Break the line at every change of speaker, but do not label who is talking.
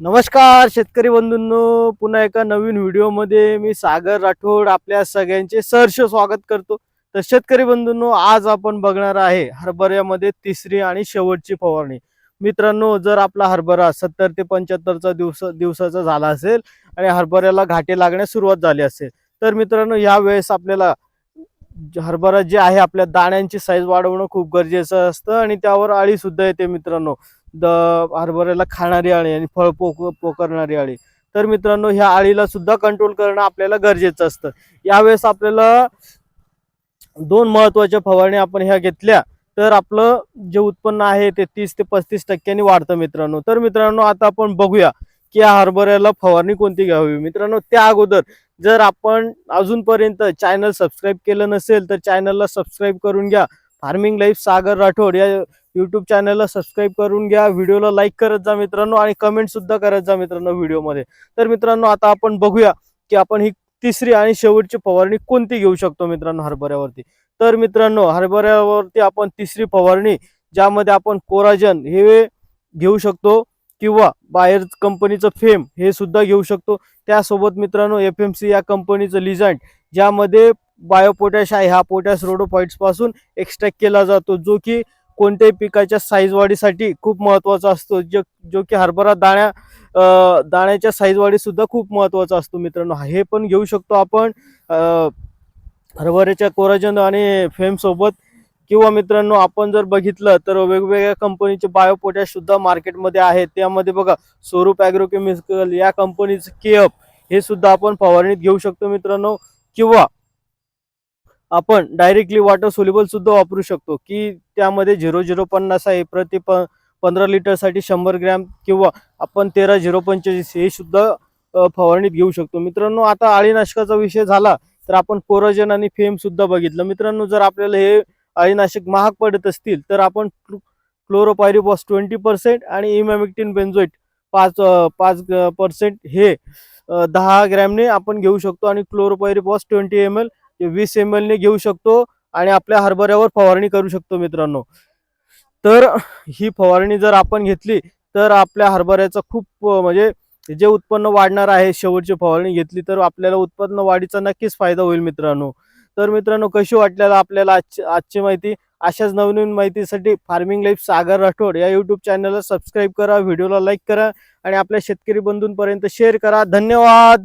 नमस्कार शेतकरी बंधूंनो पुन्हा एका नवीन व्हिडिओमध्ये मी सागर राठोड आपल्या सगळ्यांचे सहर्ष स्वागत करतो. तर शेतकरी बंधूंनो आज आपण बघणार आहे हरभऱ्यामध्ये तिसरी आणि शेवटची फवारणी. मित्रांनो जर आपला हरभरा सत्तर ते पंच्याहत्तरचा दिवस दिवसाचा झाला असेल आणि हरभऱ्याला घाटे लागण्यास सुरुवात झाली असेल तर मित्रांनो या वेळेस आपल्याला हरभरा जे आहे आपल्या दाण्यांची साईज वाढवणं खूप गरजेचं असतं आणि त्यावर आळीसुद्धा येते मित्रांनो. द हरभऱ्याला खाणारी आळी आणि फळ पोक पोकरणारी आळी. तर मित्रांनो ह्या आळीला सुद्धा कंट्रोल करणं आपल्याला गरजेचं असतं. यावेळेस आपल्याला दोन महत्त्वाच्या फवारणी आपण ह्या घेतल्या तर आपलं जे उत्पन्न आहे ते तीस ते पस्तीस टक्क्यांनी वाढतं मित्रांनो. तर मित्रांनो आता आपण बघूया की या हरभऱ्याला फवारणी कोणती घ्यावी? मित्रांनो त्या अगोदर जर आपण अजूनपर्यंत चॅनल सबस्क्राईब केलं नसेल तर चॅनलला सबस्क्राईब करून घ्या. फार्मिंग लाईफ सागर राठोड या यूट्यूब चॅनलला सबस्क्राईब करून घ्या. व्हिडिओला लाईक करत जा मित्रांनो आणि कमेंट सुद्धा करत जा मित्रांनो व्हिडिओमध्ये तर मित्रांनो आता आपण बघूया की आपण ही तिसरी आणि शेवटची फवारणी कोणती घेऊ शकतो मित्रांनो हरभऱ्यावरती. तर मित्रांनो हरभऱ्यावरती आपण तिसरी फवारणी ज्यामध्ये आपण कोराजन हे घेऊ शकतो किंवा बाहेर कंपनीचं फेम हे सुद्धा घेऊ शकतो. त्यासोबत मित्रांनो एफ एम सी या कंपनीचं लिझंट ज्यामध्ये बायोपोटॅश आहे. हा पोटॅश रोडोफाईट्सपासून एक्स्ट्रॅक्ट केला जातो जो की कोणत्याही पिकाच्या साईज वाढीसाठी खूप महत्त्वाचा असतो. जो जो की हरभरा दाण्या दाण्याच्या साईज वाढीसुद्धा खूप महत्त्वाचा असतो मित्रांनो. हे पण घेऊ शकतो आपण हरभऱ्याच्या कोराजन आणि फेमसोबत किंवा मित्रांनो आपण जर बघितलं तर वेगवेगळ्या कंपनीचे बायोपोटॅश सुद्धा मार्केटमध्ये आहेत. त्यामध्ये बघा स्वरूप ॲग्रोकेमिकल या कंपनीचं केअप हे सुद्धा आपण फवारणीत घेऊ शकतो मित्रांनो. किंवा आपण डायरेक्टली वॉटर सोल्युबल सुद्धा वापरू शकतो. की त्यामध्ये झिरो झिरो पन्नास आहे प्रति प पंधरा लिटरसाठी शंभर ग्रॅम किंवा आपण तेरा झिरो पंचेचाळीस हे सुद्धा फवारणीत घेऊ शकतो. मित्रांनो आता अळीनाशकाचा विषय झाला तर आपण कोरोजन आणि फेम सुद्धा बघितलं. मित्रांनो जर आपल्याला हे अळीनाशक महाग पडत असतील तर आपण क्लोरोपायरिबॉस ट्वेंटी पर्सेंट आणि इमॅमिक्टिन बेन्झोइट पाच पाच पर्सेंट हे दहा ग्रॅमने आपण घेऊ शकतो आणि क्लोरोपायरिबॉस ट्वेंटी एम एल वीस एम ने घेऊ शकतो आणि आपल्या हरभऱ्यावर फवारणी करू शकतो मित्रांनो. तर ही फवारणी जर आपण घेतली तर आपल्या हरभऱ्याचं खूप म्हणजे जे उत्पन्न वाढणार आहे शेवटची फवारणी घेतली तर आपल्याला उत्पन्न वाढीचा नक्कीच फायदा होईल मित्रांनो. तर मित्रांनो कशी वाटल्याला आपल्याला आजची आजची माहिती? अशाच नवनवीन माहितीसाठी फार्मिंग लाईफ सागर राठोड या यूट्यूब चॅनलला सबस्क्राईब करा व्हिडिओला लाईक करा आणि आपल्या शेतकरी बंधूंपर्यंत शेअर करा. धन्यवाद!